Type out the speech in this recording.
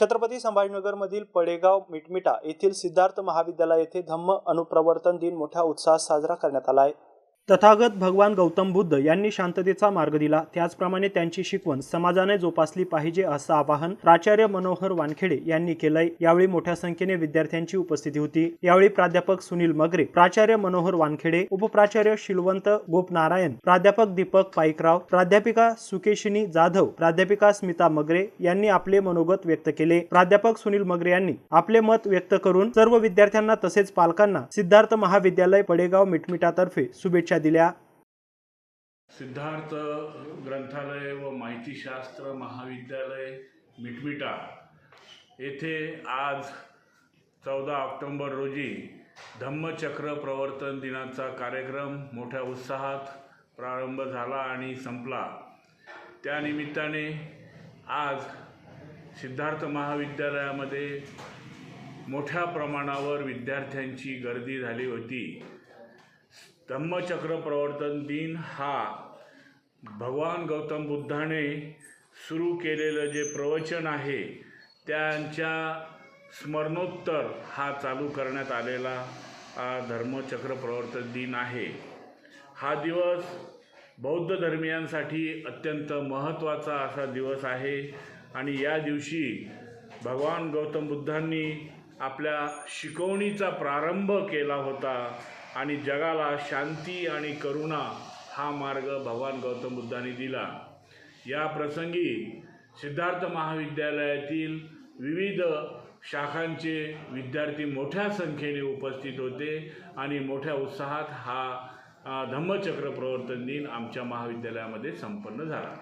छत्रपती संभाजीनगरमधील पडेगाव मिटमिटा येथील सिद्धार्थ महाविद्यालय येथे धम्म अनुप्रवर्तन दिन मोठ्या उत्साहात साजरा करण्यात आला आहे. तथागत भगवान गौतम बुद्ध यांनी शांततेचा मार्ग दिला. त्याचप्रमाणे त्यांची शिकवण समाजाने जोपासली पाहिजे असं आवाहन प्राचार्य मनोहर वानखेडे यांनी केलंय. यावेळी मोठ्या संख्येने विद्यार्थ्यांची उपस्थिती होती. यावेळी प्राध्यापक सुनील मगरे प्राचार्य मनोहर वानखेडे उपप्राचार्य शिलवंत गोपनारायण प्राध्यापक दीपक पाईकराव प्राध्यापिका सुकेशिनी जाधव प्राध्यापिका स्मिता मगरे यांनी आपले मनोगत व्यक्त केले. प्राध्यापक सुनील मगरे यांनी आपले मत व्यक्त करून सर्व विद्यार्थ्यांना तसेच पालकांना सिद्धार्थ महाविद्यालय पडेगाव मिटमिटातर्फे शुभेच्छा दिल्या. सिद्धार्थ ग्रंथालय व माहितीशास्त्र महाविद्यालय मिटमिटा येथे आज चौदा ऑक्टोंबर रोजी धम्मचक्र प्रवर्तन दिनाचा कार्यक्रम मोठ्या उत्साहात प्रारंभ झाला आणि संपला. त्यानिमित्ताने आज सिद्धार्थ महाविद्यालयामध्ये मोठ्या प्रमाणावर विद्यार्थ्यांची गर्दी झाली होती. धम्मचक्र प्रवर्तन दिन हा भगवान गौतम बुद्धाने सुरू केलेलं जे प्रवचन आहे त्यांच्या स्मरणोत्तर हा चालू करण्यात आलेला हा धर्मचक्र प्रवर्तन दिन आहे. हा दिवस बौद्ध धर्मियांसाठी अत्यंत महत्त्वाचा असा दिवस आहे आणि या दिवशी भगवान गौतम बुद्धांनी आपल्या शिकवणीचा प्रारंभ केला होता. आणि जगाला शांती आणि करुणा हा मार्ग भगवान गौतम बुद्धांनी दिला. या प्रसंगी सिद्धार्थ महाविद्यालयातील विविध शाखांचे विद्यार्थी मोठ्या संख्येने उपस्थित होते आणि मोठ्या उत्साहात हा धम्मचक्र प्रवर्तन दिन आमच्या महाविद्यालयामध्ये संपन्न झाला.